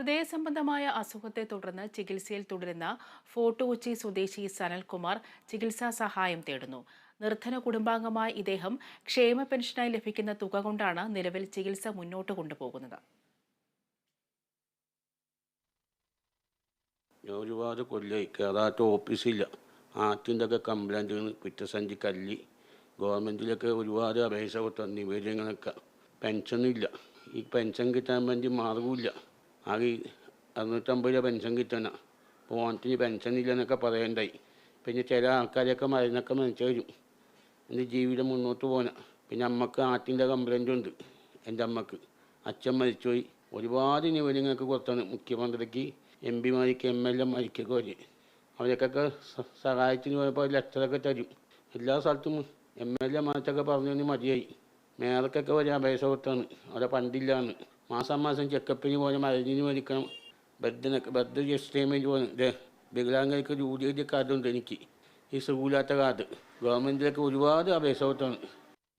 ഹൃദയ സംബന്ധമായ അസുഖത്തെ തുടർന്ന് ചികിത്സയിൽ തുടരുന്ന ഫോർട്ട് കൊച്ചി സ്വദേശി സനൽകുമാർ ചികിത്സാ സഹായം തേടുന്നു. നിർധന കുടുംബാംഗമായ ഇദ്ദേഹം ക്ഷേമ പെൻഷനായി ലഭിക്കുന്ന തുക കൊണ്ടാണ് നിലവിൽ ചികിത്സ മുന്നോട്ട് കൊണ്ടുപോകുന്നത്. ഒരുപാട് കൊല്ലായി കയറാത്ത ഓഫീസില്ല. ആറ്റിന്റെ കംപ്ലൈന്റ് കുറ്റസഞ്ചി കല്ലി. ഗവൺമെന്റിലൊക്കെ ഒരുപാട് അപേക്ഷ കൊടുത്ത നിവേദനങ്ങളൊക്കെ പെൻഷനില്ല. ഈ പെൻഷൻ കിട്ടാൻ വേണ്ടി മാർഗമില്ല ആകെ അറുന്നൂറ്റമ്പത് രൂപ പെൻഷൻ കിട്ടണം അപ്പോൾ ഓണത്തിന് പെൻഷൻ ഇല്ല എന്നൊക്കെ പറയണ്ടായി. പിന്നെ ചില ആൾക്കാരെയൊക്കെ മരുന്നൊക്കെ മനസ്സിൽ വരും എന്റെ ജീവിതം മുന്നോട്ട് പോകണം പിന്നെ അമ്മയ്ക്ക് ആട്ടിന്റെ കംപ്ലൈന്റ് ഉണ്ട്. എന്റെ അമ്മയ്ക്ക്. അച്ഛൻ മരിച്ചുപോയി. ഒരുപാട് നിവേദനങ്ങൾക്ക് കൊടുത്താണ് മുഖ്യമന്ത്രിക്ക് എം പിമാർക്ക് എം എൽ എ എമാർക്കൊക്കെ വരെ അവരൊക്കെ സഹായത്തിന് പോയപ്പോൾ ലെറ്ററൊക്കെ തരും. എല്ലാ സ്ഥലത്തും എം എൽ എമാർക്കൊക്കെ പറഞ്ഞു മതിയായി. മേയർക്കൊക്കെ വരെ അപേക്ഷ കൊടുത്താണ്. അവിടെ ഫണ്ടില്ലാന്ന്. മാസം മാസം ചെക്കപ്പിന് പോലെ മരുന്നിന് മേടിക്കണം. ബെഡിനൊക്കെ ബെഡ് പോകണം പോകുന്നത് വികലാംഗർക്ക് ജൂലിയുടെ കാർഡുണ്ട് എനിക്ക്. ഈ സുഖമില്ലാത്ത കാർഡ്. ഗവൺമെന്റിലൊക്കെ ഒരുപാട് അപേക്ഷ കൊടുത്താണ്.